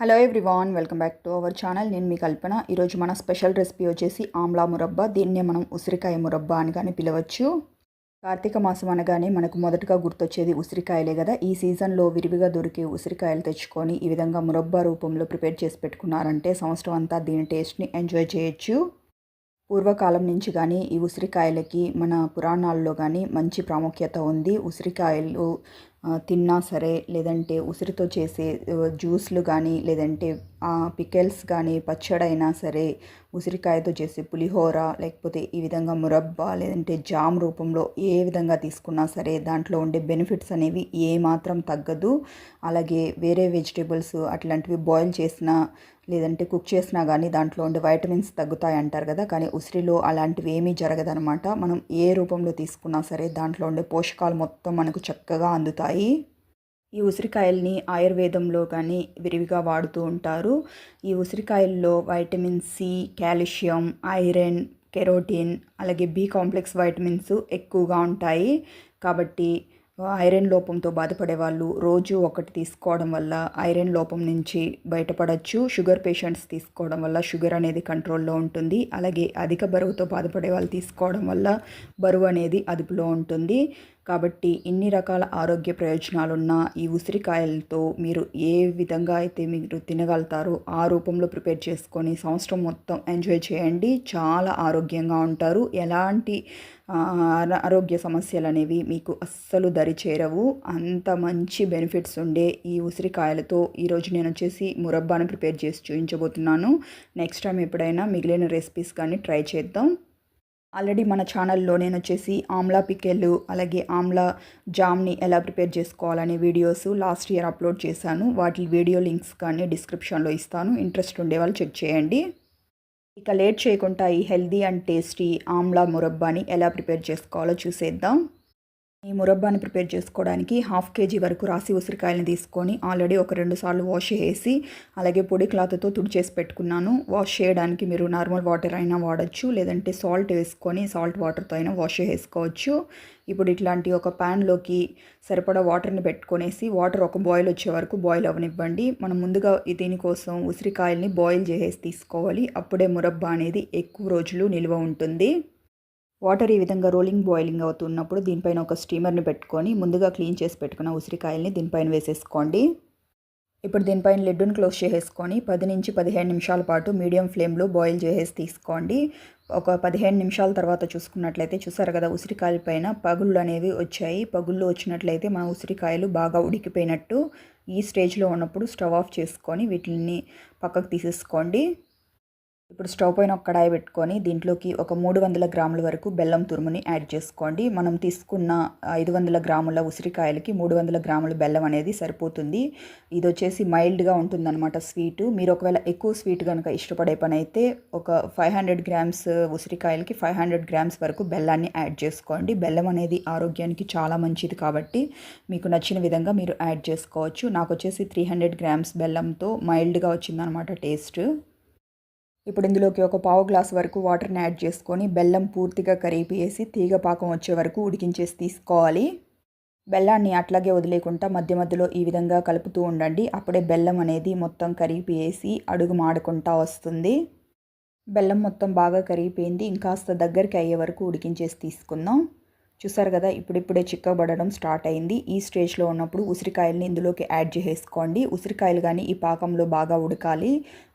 Hello everyone welcome back to our channel నేను మీ కల్పన. ఈరోజు మన స్పెషల్ రెసిపీ వచ్చేసి ఆమ్లా మురబ్బా. దీన్నే మనం ఉసిరికాయ మురబ్బా అని కానీ పిలవచ్చు. కార్తీక మాసం అనగానే మనకు మొదటగా గుర్తొచ్చేది ఉసిరికాయలే కదా. ఈ సీజన్లో విరివిగా దొరికే ఉసిరికాయలు తెచ్చుకొని ఈ విధంగా మురబ్బా రూపంలో ప్రిపేర్ చేసి పెట్టుకున్నారంటే సంవత్సరం అంతా దీని టేస్ట్ని ఎంజాయ్ చేయొచ్చు. పూర్వకాలం నుంచి కానీ ఈ ఉసిరికాయలకి మన పురాణాల్లో కానీ మంచి ప్రాముఖ్యత ఉంది. ఉసిరికాయలు తిన్నా సరే లేదంటే ఉసిరితో చేసే జ్యూస్లు కానీ లేదంటే పికెల్స్ కానీ పచ్చడైనా సరే ఉసిరికాయతో చేసే పులిహోర లేకపోతే ఈ విధంగా మురబ్బా లేదంటే జామ్ రూపంలో ఏ విధంగా తీసుకున్నా సరే దాంట్లో ఉండే బెనిఫిట్స్ అనేవి ఏమాత్రం తగ్గదు. అలాగే వేరే వెజిటేబుల్స్ అట్లాంటివి బాయిల్ చేసిన లేదంటే కుక్ చేసినా కానీ దాంట్లో ఉండే వైటమిన్స్ తగ్గుతాయి అంటారు కదా. కానీ ఉసిరిలో అలాంటివి ఏమీ జరగదనమాట మనం ఏ రూపంలో తీసుకున్నా సరే దాంట్లో ఉండే పోషకాలు మొత్తం మనకు చక్కగా అందుతాయి. ఈ ఉసిరికాయల్ని ఆయుర్వేదంలో కానీ విరివిగా వాడుతూ ఉంటారు. ఈ ఉసిరికాయల్లో vitamin C calcium iron carotene అలాగే బి కాంప్లెక్స్ వైటమిన్స్ ఎక్కువగా ఉంటాయి. కాబట్టి ఐరన్ లోపంతో బాధపడే వాళ్ళు రోజు ఒకటి తీసుకోవడం వల్ల ఐరన్ లోపం నుంచి బయటపడవచ్చు షుగర్ పేషెంట్స్ తీసుకోవడం వల్ల షుగర్ అనేది కంట్రోల్లో ఉంటుంది. అలాగే అధిక బరువుతో బాధపడే వాళ్ళు తీసుకోవడం వల్ల బరువు అనేది అదుపులో ఉంటుంది. కాబట్టి ఇన్ని రకాల ఆరోగ్య ప్రయోజనాలున్న ఈ ఉసిరికాయలతో మీరు ఏ విధంగా అయితే మీరు తినగలుగుతారో ఆ రూపంలో ప్రిపేర్ చేసుకొని సంవత్సరం మొత్తం ఎంజాయ్ చేయండి. చాలా ఆరోగ్యంగా ఉంటారు. ఎలాంటి ఆరోగ్య సమస్యలు అనేవి మీకు అస్సలు దరి చేరవు. అంత మంచి బెనిఫిట్స్ ఉండే ఈ ఉసిరికాయలతో ఈరోజు నేను వచ్చేసి మురబ్బాను ప్రిపేర్ చేసి చూపించబోతున్నాను. నెక్స్ట్ టైం ఎప్పుడైనా మిగిలిన రెసిపీస్ కానీ ట్రై చేద్దాం. ఆల్రెడీ మన ఛానల్లో నేను వచ్చేసి ఆమ్లా పికెళ్ళు అలాగే ఆమ్లా జామ్ని ఎలా ప్రిపేర్ చేసుకోవాలనే వీడియోస్ లాస్ట్ ఇయర్ అప్లోడ్ చేశాను. వాటి వీడియో లింక్స్ కానీ డిస్క్రిప్షన్లో ఇస్తాను. ఇంట్రెస్ట్ ఉండే వాళ్ళు చెక్ చేయండి. ఇక లేట్ చేయకుండా ఈ హెల్దీ అండ్ టేస్టీ ఆమ్లా మురబ్బాని ఎలా ప్రిపేర్ చేసుకోవాలో చూసేద్దాం. ఈ మురబ్బాని ప్రిపేర్ చేసుకోవడానికి హాఫ్ కేజీ వరకు రాసి ఉసిరికాయలను తీసుకొని ఆల్రెడీ ఒక రెండు సార్లు వాష్ చేసి అలాగే పొడి క్లాత్తో తుడిచేసి పెట్టుకున్నాను. వాష్ చేయడానికి మీరు నార్మల్ వాటర్ అయినా వాడచ్చు లేదంటే సాల్ట్ వేసుకొని సాల్ట్ వాటర్తో అయినా వాష్ చేసుకోవచ్చు. ఇప్పుడు ఇట్లాంటి ఒక ప్యాన్లోకి సరిపడా వాటర్ని పెట్టుకొనేసి వాటర్ ఒక బాయిల్ వచ్చే వరకు బాయిల్ అవ్వనివ్వండి. మనం ముందుగా దీనికోసం ఉసిరికాయల్ని బాయిల్ చేసేసి తీసుకోవాలి. అప్పుడే మురబ్బా అనేది ఎక్కువ రోజులు నిల్వ ఉంటుంది. వాటర్ ఈ విధంగా రోలింగ్ బాయిలింగ్ అవుతున్నప్పుడు దీనిపైన ఒక స్టీమర్ని పెట్టుకొని ముందుగా క్లీన్ చేసి పెట్టుకున్న ఉసిరికాయల్ని దీనిపైన వేసేసుకోండి. ఇప్పుడు దీనిపైన లిడ్డును క్లోజ్ చేసేసుకొని పది నుంచి పదిహేను నిమిషాల పాటు మీడియం ఫ్లేమ్లో బాయిల్ చేసేసి తీసుకోండి. ఒక పదిహేను నిమిషాల తర్వాత చూసుకున్నట్లయితే చూసారు కదా ఉసిరికాయల పైన పగుళ్ళు అనేవి వచ్చాయి. పగుళ్ళు వచ్చినట్లయితే మన ఉసిరికాయలు బాగా ఉడికిపోయినట్టు ఈ స్టేజ్లో ఉన్నప్పుడు స్టవ్ ఆఫ్ చేసుకొని వీటిని పక్కకు తీసేసుకోండి. ఇప్పుడు స్టవ్ పైన ఒక కడాయి పెట్టుకొని దీంట్లోకి ఒక మూడు వందల గ్రాముల వరకు బెల్లం తురుముని యాడ్ చేసుకోండి. మనం తీసుకున్న ఐదు వందల గ్రాముల ఉసిరికాయలకి మూడు వందల గ్రాముల బెల్లం అనేది సరిపోతుంది. ఇది వచ్చేసి మైల్డ్గా ఉంటుందన్నమాట స్వీటు. మీరు ఒకవేళ ఎక్కువ స్వీట్ కనుక ఇష్టపడే పని అయితే ఒక ఫైవ్ హండ్రెడ్ గ్రామ్స్ ఉసిరికాయలకి ఫైవ్ హండ్రెడ్ గ్రామ్స్ వరకు బెల్లాన్ని యాడ్ చేసుకోండి. బెల్లం అనేది ఆరోగ్యానికి చాలా మంచిది కాబట్టి మీకు నచ్చిన విధంగా మీరు యాడ్ చేసుకోవచ్చు. నాకు వచ్చేసి త్రీ హండ్రెడ్ గ్రామ్స్ బెల్లంతో మైల్డ్గా వచ్చిందనమాట టేస్ట్. ఇప్పుడు ఇందులోకి ఒక పావు గ్లాస్ వరకు వాటర్ని యాడ్ చేసుకొని బెల్లం పూర్తిగా కరిపేసి తీగ పాకం వచ్చే వరకు ఉడికించేసి తీసుకోవాలి. బెల్లాన్ని అట్లాగే వదిలేకుండా మధ్య మధ్యలో ఈ విధంగా కలుపుతూ ఉండండి. అప్పుడే బెల్లం అనేది మొత్తం కరిపేసి అడుగు మాడకుండా వస్తుంది. బెల్లం మొత్తం బాగా కరిగిపోయింది. ఇంకాస్త దగ్గరికి అయ్యే వరకు ఉడికించేసి తీసుకుందాం. చూసారు కదా ఇప్పుడిప్పుడే చిక్కబడడం స్టార్ట్ అయింది. ఈ స్టేజ్లో ఉన్నప్పుడు ఉసిరికాయల్ని ఇందులోకి యాడ్ చేసేసుకోండి. ఉసిరికాయలు కానీ ఈ పాకంలో బాగా ఉడకాలి.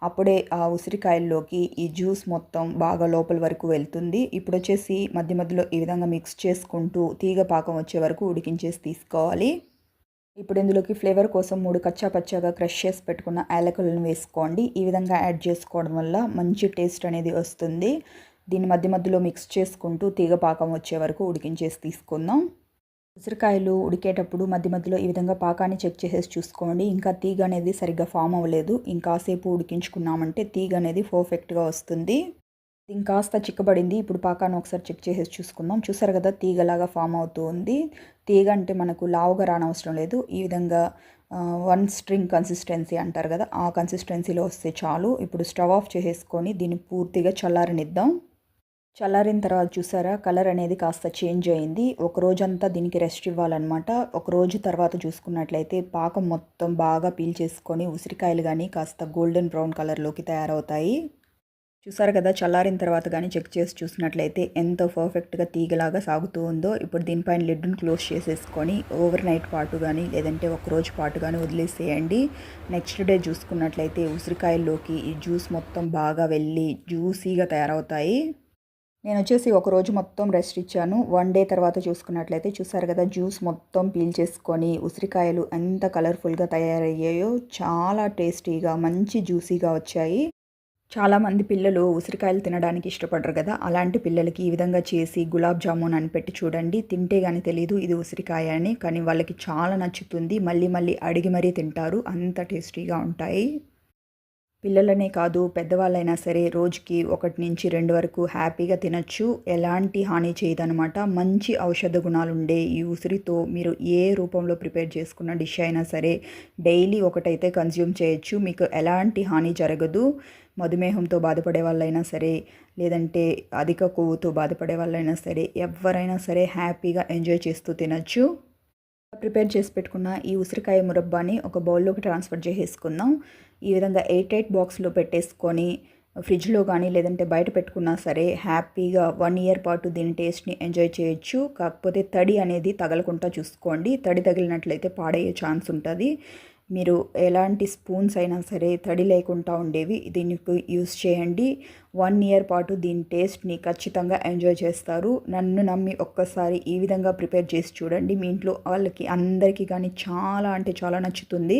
అప్పుడే ఆ ఉసిరికాయల్లోకి ఈ జ్యూస్ మొత్తం బాగా లోపల వరకు వెళ్తుంది. ఇప్పుడు వచ్చేసి మధ్య మధ్యలో ఈ విధంగా మిక్స్ చేసుకుంటూ తీగ పాకం వచ్చే వరకు ఉడికించేసి తీసుకోవాలి. ఇప్పుడు ఇందులోకి ఫ్లేవర్ కోసం మూడు కచ్చా పచ్చాగా క్రష్ చేసి పెట్టుకున్న యాలకులను వేసుకోండి. ఈ విధంగా యాడ్ చేసుకోవడం వల్ల మంచి టేస్ట్ అనేది వస్తుంది. దీన్ని మధ్య మధ్యలో మిక్స్ చేసుకుంటూ తీగ పాకం వచ్చే వరకు ఉడికించేసి తీసుకుందాం. ఉసిరికాయలు ఉడికేటప్పుడు మధ్య మధ్యలో ఈ విధంగా పాకాన్ని చెక్ చేసేసి చూసుకోండి. ఇంకా తీగ అనేది సరిగ్గా ఫామ్ అవ్వలేదు. ఇంకాసేపు ఉడికించుకున్నామంటే తీగ అనేది పర్ఫెక్ట్గా వస్తుంది. ఇంకాస్త చిక్కబడింది. ఇప్పుడు పాకాన్ని ఒకసారి చెక్ చేసేసి చూసుకుందాం. చూసారు కదా తీగలాగా ఫామ్ అవుతూ ఉంది. తీగ అంటే మనకు లావుగా రానవసరం లేదు. ఈ విధంగా వన్ స్ట్రింగ్ కన్సిస్టెన్సీ అంటారు కదా ఆ కన్సిస్టెన్సీలో వస్తే చాలు. ఇప్పుడు స్టవ్ ఆఫ్ చేసేసుకొని దీన్ని పూర్తిగా చల్లారనిద్దాం. చల్లారిన తర్వాత చూసారా? కలర్ అనేది కాస్త చేంజ్ అయింది. ఒక రోజంతా దీనికి రెస్ట్ ఇవ్వాలన్నమాట. ఒక రోజు తర్వాత చూసుకున్నట్లయితే పాకం మొత్తం బాగా పీల్ చేసుకొని ఉసిరికాయలు కానీ కాస్త గోల్డెన్ బ్రౌన్ కలర్లోకి తయారవుతాయి. చూసారు కదా? చల్లారిన తర్వాత కానీ చెక్ చేసి చూసినట్లయితే ఎంతో పర్ఫెక్ట్గా తీగలాగా సాగుతూ ఉందో. ఇప్పుడు దీనిపైన లిడ్ను క్లోజ్ చేసేసుకొని ఓవర్ నైట్ పాటు కానీ లేదంటే ఒక రోజు పాటు కానీ వదిలేసేయండి. నెక్స్ట్ డే చూసుకున్నట్లయితే ఉసిరికాయల్లోకి ఈ జ్యూస్ మొత్తం బాగా వెళ్ళి జ్యూసీగా తయారవుతాయి. నేను వచ్చేసి ఒకరోజు మొత్తం రెస్ట్ ఇచ్చాను. వన్ డే తర్వాత చూసుకున్నట్లయితే చూసారు కదా జ్యూస్ మొత్తం పీల్ చేసుకొని ఉసిరికాయలు ఎంత కలర్ఫుల్గా తయారయ్యాయో చాలా టేస్టీగా మంచి జ్యూసీగా వచ్చాయి. చాలామంది పిల్లలు ఉసిరికాయలు తినడానికి ఇష్టపడరు కదా అలాంటి పిల్లలకి ఈ విధంగా చేసి గులాబ్ జామున్ అని పెట్టి చూడండి. తింటే కానీ తెలియదు ఇది ఉసిరికాయ అని కానీ వాళ్ళకి చాలా నచ్చుతుంది. మళ్ళీ మళ్ళీ అడిగి మరీ తింటారు అంత టేస్టీగా ఉంటాయి. పిల్లలనే కాదు పెద్దవాళ్ళైనా సరే రోజుకి ఒకటి నుంచి రెండు వరకు హ్యాపీగా తినచ్చు. ఎలాంటి హాని చేయదనమాట మంచి ఔషధ గుణాలు ఉండే ఈ ఉసిరితో మీరు ఏ రూపంలో ప్రిపేర్ చేసుకున్న డిష్ అయినా సరే డైలీ ఒకటైతే కన్జ్యూమ్ చేయొచ్చు. మీకు ఎలాంటి హాని జరగదు. మధుమేహంతో బాధపడే వాళ్ళైనా సరే లేదంటే అధిక కొవ్వుతో బాధపడే వాళ్ళైనా సరే ఎవరైనా సరే హ్యాపీగా ఎంజాయ్ చేస్తూ తినచ్చు. ప్రిపేర్ చేసి పెట్టుకున్న ఈ ఉసిరికాయ మురబ్బాని ఒక బౌల్లోకి ట్రాన్స్ఫర్ చేసేసుకుందాం. ఈ విధంగా ఎయిట్ ఎయిట్ బాక్స్లో పెట్టేసుకొని ఫ్రిడ్జ్లో కానీ లేదంటే బయట పెట్టుకున్నా సరే హ్యాపీగా వన్ ఇయర్ పాటు దీని టేస్ట్ని ఎంజాయ్ చేయొచ్చు. కాకపోతే తడి అనేది తగలకుండా చూసుకోండి. తడి తగిలినట్లయితే పాడయ్యే ఛాన్స్ ఉంటుంది. మీరు ఎలాంటి స్పూన్స్ అయినా సరే తడి లేకుండా ఉండేవి దీనికి యూస్ చేయండి. వన్ ఇయర్ పాటు దీని టేస్ట్ని ఖచ్చితంగా ఎంజాయ్ చేస్తారు. నన్ను నమ్మి ఒక్కసారి ఈ విధంగా ప్రిపేర్ చేసి చూడండి. మీ ఇంట్లో వాళ్ళకి అందరికీ కానీ చాలా అంటే చాలా నచ్చుతుంది.